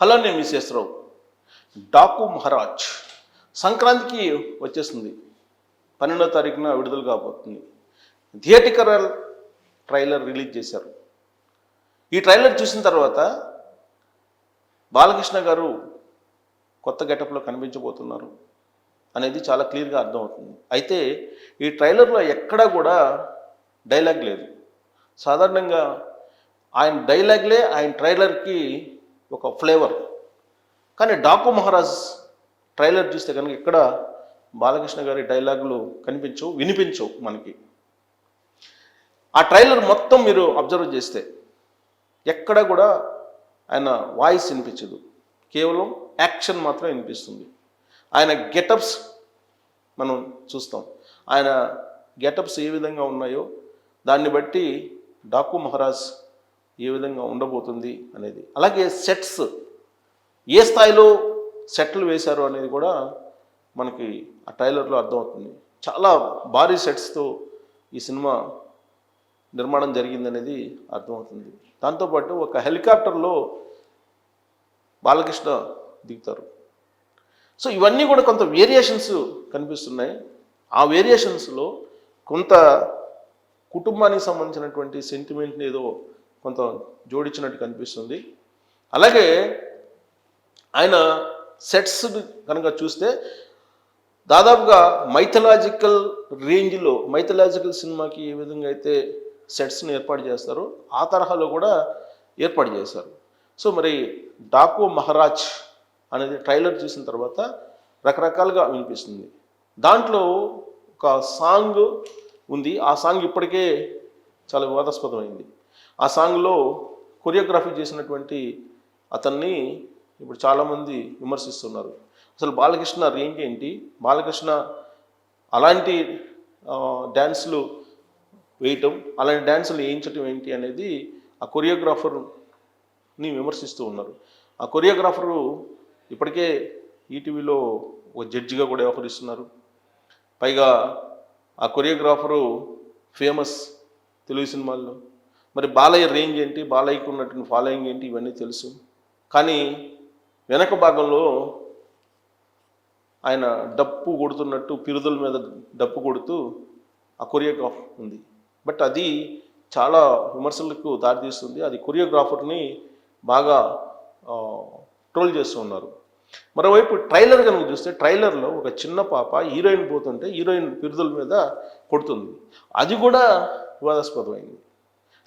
Hello నేను రావు డాకు మహారాజ్ సంక్రాంతికి వచ్చేస్తుంది పన్నెండో తారీఖున విడుదల కాబోతుంది. థియేటికల్ ట్రైలర్ రిలీజ్ చేశారు. ఈ ట్రైలర్ చూసిన తర్వాత బాలకృష్ణ గారు కొత్త గెటప్లో కనిపించబోతున్నారు అనేది చాలా క్లియర్గా అర్థమవుతుంది. అయితే ఈ ట్రైలర్లో ఎక్కడా కూడా డైలాగ్ లేదు. సాధారణంగా ఆయన డైలాగ్లే ఆయన ట్రైలర్కి ఒక ఫ్లేవర్. కానీ డాకు మహారాజ్ ట్రైలర్ చూస్తే కనుక ఇక్కడ బాలకృష్ణ గారి డైలాగులు కనిపించవు వినిపించవు మనకి. ఆ ట్రైలర్ మొత్తం మీరు అబ్జర్వ్ చేస్తే ఎక్కడ కూడా ఆయన వాయిస్ వినిపించదు. కేవలం యాక్షన్ మాత్రం వినిపిస్తుంది. ఆయన గెటప్స్ మనం చూస్తాం. ఆయన గెటప్స్ ఏ విధంగా ఉన్నాయో దాన్ని బట్టి డాకు మహారాజ్ ఏ విధంగా ఉండబోతుంది అనేది. అలాగే సెట్స్ ఏ స్థాయిలో సెట్లు వేశారు అనేది కూడా మనకి ఆ ట్రైలర్లో అర్థమవుతుంది. చాలా భారీ సెట్స్తో ఈ సినిమా నిర్మాణం జరిగిందనేది అర్థమవుతుంది. దాంతోపాటు ఒక హెలికాప్టర్లో బాలకృష్ణ దిగుతారు. సో ఇవన్నీ కూడా కొంత వేరియేషన్స్ కనిపిస్తున్నాయి. ఆ వేరియేషన్స్లో కొంత కుటుంబానికి సంబంధించినటువంటి సెంటిమెంట్ని ఏదో కొంత జోడించినట్టు కనిపిస్తుంది. అలాగే ఆయన సెట్స్ కనుక చూస్తే దాదాపుగా మైథలాజికల్ రేంజ్లో మైథలాజికల్ సినిమాకి ఏ విధంగా అయితే సెట్స్ని ఏర్పాటు చేస్తారో ఆ తరహాలో కూడా ఏర్పాటు చేశారు. సో మరి డాకు మహారాజ్ అనేది ట్రైలర్ చూసిన తర్వాత రకరకాలుగా వినిపిస్తుంది. దాంట్లో ఒక సాంగ్ ఉంది. ఆ సాంగ్ ఇప్పటికే చాలా వివాదాస్పదమైంది. ఆ సాంగ్లో కొరియోగ్రఫీ చేసినటువంటి అతన్ని ఇప్పుడు చాలామంది విమర్శిస్తున్నారు. అసలు బాలకృష్ణ రేంజ్ ఏంటి? బాలకృష్ణ అలాంటి డ్యాన్సులు వేయటం అలాంటి డ్యాన్సులు వేయించటం ఏంటి అనేది ఆ కొరియోగ్రాఫర్ని విమర్శిస్తూ ఉన్నారు. ఆ కొరియోగ్రాఫరు ఇప్పటికే ఈటీవీలో ఒక జడ్జిగా కూడా వ్యవహరిస్తున్నారు పైగా ఆ కొరియోగ్రాఫరు ఫేమస్ తెలుగు సినిమాల్లో. మరి బాలయ్య రేంజ్ ఏంటి? బాలయ్యకు ఉన్నటువంటి ఫాలోయింగ్ ఏంటి? ఇవన్నీ తెలుసు. కానీ వెనక భాగంలో ఆయన డప్పు కొడుతున్నట్టు పిరుదల మీద డప్పు కొడుతూ ఆ కొరియోగ్రాఫ్ ఉంది. బట్ అది చాలా విమర్శలకు దారితీస్తుంది. అది కొరియోగ్రాఫర్ని బాగా ట్రోల్ చేస్తూ ఉన్నారు. మరోవైపు ట్రైలర్ కనుక చూస్తే ట్రైలర్లో ఒక చిన్న పాప హీరోయిన్ పోతుంటే హీరోయిన్ పిరుదుల మీద కొడుతుంది. అది కూడా వివాదాస్పదమైంది.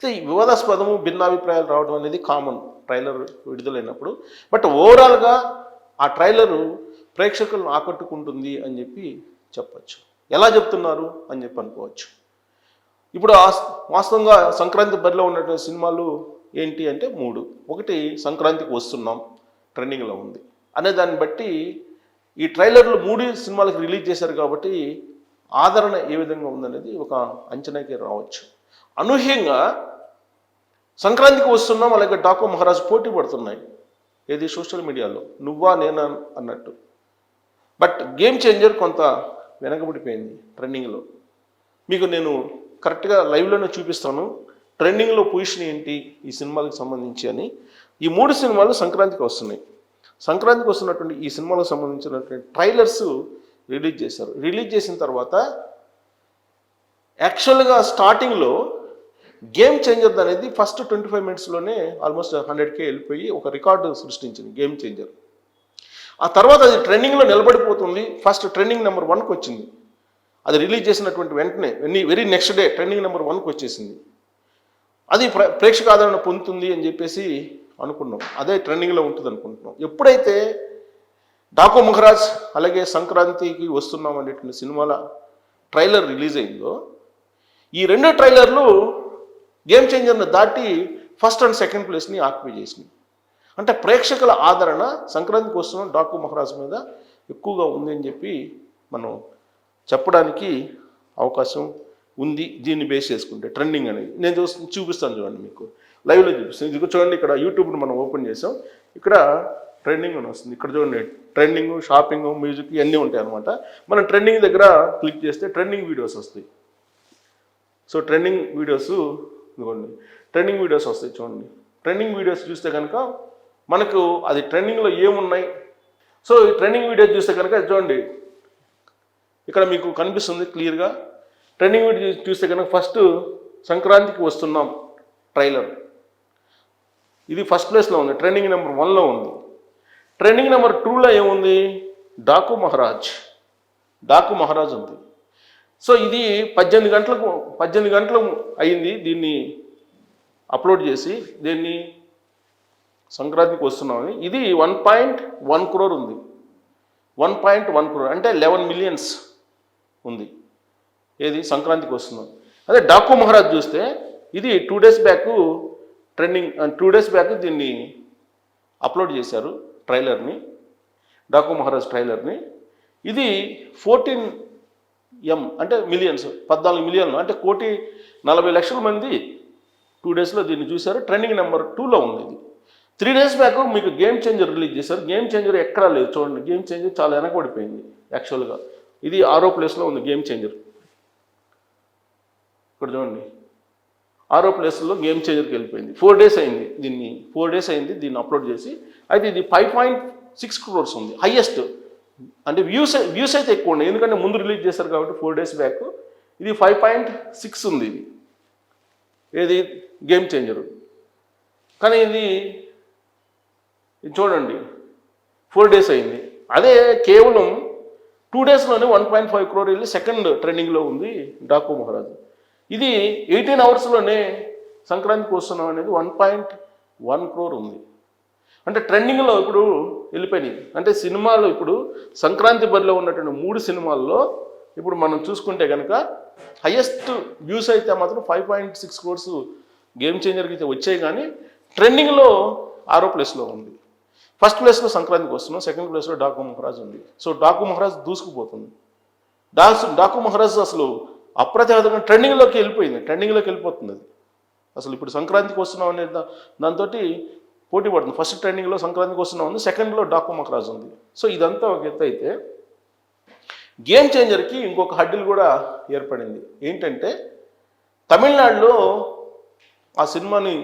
ఈ వివాదాస్పదము భిన్నాభిప్రాయాలు రావడం అనేది కామన్ ట్రైలర్ విడుదలైనప్పుడు. బట్ ఓవరాల్గా ఆ ట్రైలరు ప్రేక్షకులను ఆకట్టుకుంటుంది అని చెప్పి చెప్పచ్చు. ఎలా చెప్తున్నారు అని చెప్పి అనుకోవచ్చు. ఇప్పుడు వాస్తవంగా సంక్రాంతి బరిలో ఉన్నటువంటి సినిమాలు ఏంటి అంటే మూడు. ఒకటి సంక్రాంతికి వస్తున్నాం. ట్రెండింగ్లో ఉంది. అనే దాన్ని బట్టి ఈ ట్రైలర్లు మూడు సినిమాలకు రిలీజ్ చేశారు కాబట్టి ఆదరణ ఏ విధంగా ఉందనేది ఒక అంచనాకి రావచ్చు. అనూహ్యంగా సంక్రాంతికి వస్తున్నాం అలాగే డాకు మహారాజ్ పోటీ పడుతున్నాయి. ఏది సోషల్ మీడియాలో? నువ్వా నేనా అన్నట్టు. బట్ గేమ్ చేంజర్ కొంత వెనకబడిపోయింది ట్రెండింగ్లో. మీకు నేను కరెక్ట్గా లైవ్లోనే చూపిస్తాను. ట్రెండింగ్లో పొజిషన్ ఏంటి ఈ సినిమాలకు సంబంధించి అని. ఈ మూడు సినిమాలు సంక్రాంతికి వస్తున్నాయి. సంక్రాంతికి వస్తున్నటువంటి ఈ సినిమాలకు సంబంధించినటువంటి ట్రైలర్స్ రిలీజ్ చేశారు. రిలీజ్ చేసిన తర్వాత యాక్చువల్గా స్టార్టింగ్లో గేమ్ చేంజర్ అనేది ఫస్ట్ ట్వంటీ ఫైవ్ మినిట్స్లోనే ఆల్మోస్ట్ హండ్రెడ్కే వెళ్ళిపోయి ఒక రికార్డు సృష్టించింది గేమ్ చేంజర్. ఆ తర్వాత అది ట్రెండింగ్లో నిలబడిపోతుంది ఫస్ట్ ట్రెండింగ్ నెంబర్ వన్కి వచ్చింది. అది రిలీజ్ చేసినటువంటి వెంటనే very very next day trending number వన్కి వచ్చేసింది. అది ప్ర ప్రేక్షక ఆదరణ పొందుతుంది అని చెప్పేసి అనుకున్నాం. అదే ట్రెండింగ్లో ఉంటుంది అనుకుంటున్నాం. ఎప్పుడైతే డాకో మహారాజ్ అలాగే సంక్రాంతికి వస్తున్నాం అనేటువంటి సినిమాల ట్రైలర్ రిలీజ్ అయిందో ఈ రెండు ట్రైలర్లు గేమ్ చేంజర్ని దాటి ఫస్ట్ అండ్ సెకండ్ ప్లేస్ని ఆక్యుపై చేసినాయి అంటే ప్రేక్షకుల ఆదరణ సంక్రాంతికి వస్తున్న డాకు మహారాజ్ మీద ఎక్కువగా ఉంది అని చెప్పి మనం చెప్పడానికి అవకాశం ఉంది. దీన్ని బేస్ చేసుకుంటే ట్రెండింగ్ అనేది. నేను చూసి చూపిస్తాను చూడండి మీకు. లైవ్లో చూపిస్తాను. ఇది చూడండి ఇక్కడ యూట్యూబ్ని మనం ఓపెన్ చేసాం. ఇక్కడ ట్రెండింగ్ అని వస్తుంది. ఇక్కడ చూడండి ట్రెండింగ్ షాపింగ్ మ్యూజిక్ ఇవన్నీ ఉంటాయి అనమాట మనం ట్రెండింగ్ దగ్గర క్లిక్ చేస్తే ట్రెండింగ్ వీడియోస్ వస్తాయి. సో ట్రెండింగ్ వీడియోస్ ఇదిగోండి. ట్రెండింగ్ వీడియోస్ వస్తాయి చూడండి. ట్రెండింగ్ వీడియోస్ చూస్తే కనుక మనకు అది ట్రెండింగ్లో ఏమున్నాయి? సో ఈ ట్రెండింగ్ వీడియో చూస్తే కనుక చూడండి. ఇక్కడ మీకు కనిపిస్తుంది క్లియర్గా ట్రెండింగ్ వీడియో చూస్తే కనుక ఫస్ట్ సంక్రాంతికి వస్తున్నాం ట్రైలర్ ఇది ఫస్ట్ ప్లేస్లో ఉంది. ట్రెండింగ్ నెంబర్ వన్లో ఉంది. ట్రెండింగ్ నెంబర్ టూలో ఏముంది? డాకు మహారాజ్ డాకు మహారాజ్ ఉంది. సో ఇది పద్దెనిమిది గంటలకు పద్దెనిమిది గంటలు అయింది దీన్ని అప్లోడ్ చేసి దీన్ని సంక్రాంతికి వస్తున్నామని. ఇది వన్ పాయింట్ వన్ క్రోర్ ఉంది. వన్ పాయింట్ వన్ క్రోర్ అంటే లెవెన్ మిలియన్స్ ఉంది. ఏది? సంక్రాంతికి వస్తున్నాం. అదే డాకు మహారాజ్ చూస్తే ఇది two days back trending two days back దీన్ని అప్లోడ్ చేశారు ట్రైలర్ని డాకు మహారాజ్ ట్రైలర్ని. ఇది ఫోర్టీన్ ఎం అంటే మిలియన్స్ పద్నాలుగు మిలియన్లు అంటే కోటి నలభై లక్షల మంది టూ డేస్లో దీన్ని చూశారు. ట్రెండింగ్ నెంబర్ టూలో ఉంది ఇది. త్రీ డేస్ బ్యాక్ మీకు గేమ్ చేంజర్ రిలీజ్ చేశారు. గేమ్ చేంజర్ ఎక్కడా లేదు. చూడండి గేమ్ చేంజర్ చాలా వెనకబడిపోయింది యాక్చువల్గా ఇది ఆరో ప్లేస్లో ఉంది గేమ్ చేంజర్ ఇక్కడ చూడండి. ఆరో ప్లేస్లో గేమ్ చేంజర్కి వెళ్ళిపోయింది. ఫోర్ డేస్ అయింది దీన్ని. ఫోర్ డేస్ అయింది దీన్ని అప్లోడ్ చేసి. అయితే ఇది ఫైవ్ పాయింట్ సిక్స్ క్రోర్స్ ఉంది హయ్యెస్ట్ అంటే వ్యూస్ వ్యూస్ అయితే ఎక్కువ ఉన్నాయి. ఎందుకంటే ముందు రిలీజ్ చేశారు కాబట్టి ఫోర్ డేస్ బ్యాక్ ఇది ఫైవ్ పాయింట్ సిక్స్ ఉంది ఇది. ఏది? గేమ్ చేంజరు కానీ ఇది ఇది చూడండి. ఫోర్ డేస్ అయింది. అదే కేవలం టూ డేస్లోనే వన్ పాయింట్ ఫైవ్ క్రోర్ వెళ్ళి సెకండ్ ట్రెండింగ్లో ఉంది డాకు మహారాజ్. ఇది ఎయిటీన్ అవర్స్లోనే సంక్రాంతికి వస్తున్నాం అనేది వన్ పాయింట్ వన్ క్రోర్ ఉంది. అంటే ట్రెండింగ్లో ఇప్పుడు వెళ్ళిపోయినాయి. అంటే సినిమాలు ఇప్పుడు సంక్రాంతి బరిలో ఉన్నటువంటి మూడు సినిమాల్లో ఇప్పుడు మనం చూసుకుంటే కనుక హయ్యెస్ట్ వ్యూస్ అయితే మాత్రం five point six crores game చేంజర్కి అయితే వచ్చాయి కానీ ట్రెండింగ్లో ఆరో ప్లేస్లో ఉంది. ఫస్ట్ ప్లేస్లో సంక్రాంతికి వస్తున్నాం సెకండ్ ప్లేస్లో డాకు మహారాజ్ ఉంది. సో డాకు మహారాజ్ దూసుకుపోతుంది. డాక్స్ డాకు మహారాజ్ అసలు అప్రతిహతంగా ట్రెండింగ్లోకి వెళ్ళిపోయింది ట్రెండింగ్లోకి వెళ్ళిపోతుంది అది. అసలు ఇప్పుడు సంక్రాంతికి వస్తున్నాం అనే దాంతో దాంతోటి పోటీ పడుతుంది. ఫస్ట్ ట్రెండింగ్లో సంక్రాంతికి వస్తున్నాం ఉంది సెకండ్లో డాకు ఉంది. సో ఇదంతా ఒక ఎత్తు అయితే గేమ్ చేంజర్కి ఇంకొక హడ్డిల్ కూడా ఏర్పడింది. ఏంటంటే తమిళనాడులో ఆ సినిమాని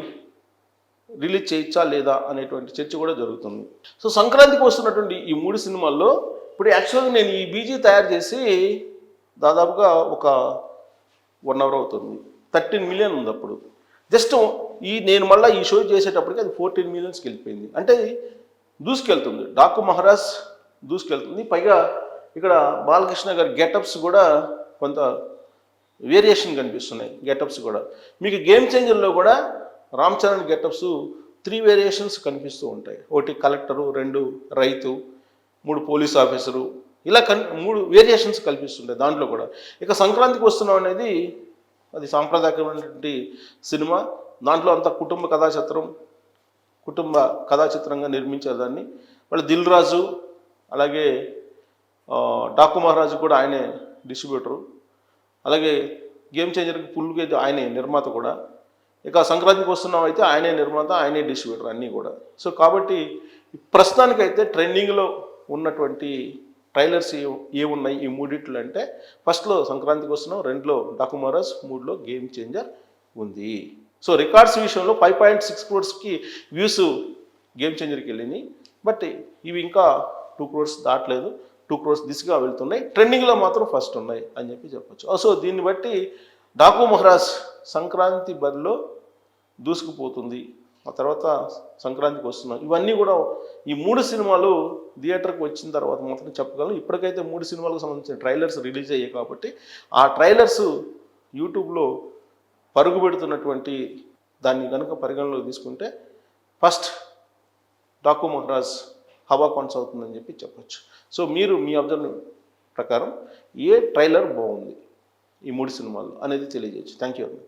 రిలీజ్ చేయొచ్చా లేదా అనేటువంటి చర్చ కూడా జరుగుతుంది. సో సంక్రాంతికి వస్తున్నటువంటి ఈ మూడు సినిమాల్లో ఇప్పుడు యాక్చువల్గా నేను ఈ బీజీ తయారు చేసి దాదాపుగా ఒక వన్ అవర్ అవుతుంది. థర్టీన్ మిలియన్ ఉంది అప్పుడు. జస్ట్ ఈ నేను మళ్ళీ ఈ షో చేసేటప్పటికి అది ఫోర్టీన్ మిలియన్స్కి వెళ్ళిపోయింది. అంటే దూసుకెళ్తుంది. డాకు మహారాజ్ దూసుకెళ్తుంది. పైగా ఇక్కడ బాలకృష్ణ గారి గెటప్స్ కూడా కొంత వేరియేషన్ కనిపిస్తున్నాయి. గెటప్స్ కూడా. మీకు గేమ్ చేంజర్లో కూడా Ram Charan getups three variations కనిపిస్తూ ఉంటాయి. ఒకటి కలెక్టరు రెండు రైతు మూడు పోలీస్ ఆఫీసరు. ఇలా కన్ మూడు వేరియేషన్స్ కల్పిస్తుంటాయి దాంట్లో కూడా. ఇక సంక్రాంతికి వస్తున్నాం అనేది అది సాంప్రదాయకమైనటువంటి సినిమా. దాంట్లో అంత కుటుంబ కథాచిత్రం కుటుంబ కథాచిత్రంగా నిర్మించేదాన్ని నిర్మించారు దాన్ని. దిల్ రాజు అలాగే డాకు మహారాజు కూడా ఆయనే డిస్ట్రిబ్యూటరు. అలాగే గేమ్ చేంజర్కి పుల్గే అయితే ఆయనే నిర్మాత కూడా. ఇక సంక్రాంతికి వస్తున్నాం అయితే ఆయనే నిర్మాత ఆయనే డిస్ట్రిబ్యూటర్ అన్నీ కూడా. సో కాబట్టి ప్రస్తుతానికైతే ట్రెండింగ్లో ఉన్నటువంటి ట్రైలర్స్ ఏ ఏ ఉన్నాయి ఈ మూడిట్లు అంటే ఫస్ట్లో సంక్రాంతికి వస్తున్నాం రెండులో డాకు మూడులో గేమ్ చేంజర్ ఉంది. సో రికార్డ్స్ విషయంలో ఫైవ్ పాయింట్ సిక్స్ క్రోర్స్కి వ్యూస్ గేమ్ చేంజర్కి వెళ్ళినాయి. బట్ ఇవి ఇంకా టూ క్రోర్స్ దాటలేదు. టూ క్రోర్స్ దిశగా వెళ్తున్నాయి. ట్రెండింగ్లో మాత్రం ఫస్ట్ ఉన్నాయి అని చెప్పి చెప్పొచ్చు. సో దీన్ని బట్టి డాకు మహారాజ్ సంక్రాంతి బరిలో దూసుకుపోతుంది. ఆ తర్వాత సంక్రాంతికి వస్తున్నాం. ఇవన్నీ కూడా ఈ మూడు సినిమాలు థియేటర్కి వచ్చిన తర్వాత మాత్రం చెప్పగలను. ఇప్పటికైతే మూడు సినిమాలకు సంబంధించిన ట్రైలర్స్ రిలీజ్ అయ్యాయి కాబట్టి ఆ ట్రైలర్స్ యూట్యూబ్లో పరుగు పెడుతున్నటువంటి దాన్ని కనుక పరిగణలోకి తీసుకుంటే ఫస్ట్ డాకు మహారాజ్ హవా కొనసాగుతుందని చెప్పి చెప్పచ్చు. సో మీరు మీ అబ్జర్వ్ ప్రకారం ఏ ట్రైలర్ బాగుంది ఈ మూడు సినిమాలు అనేది తెలియజేయచ్చు. Thank you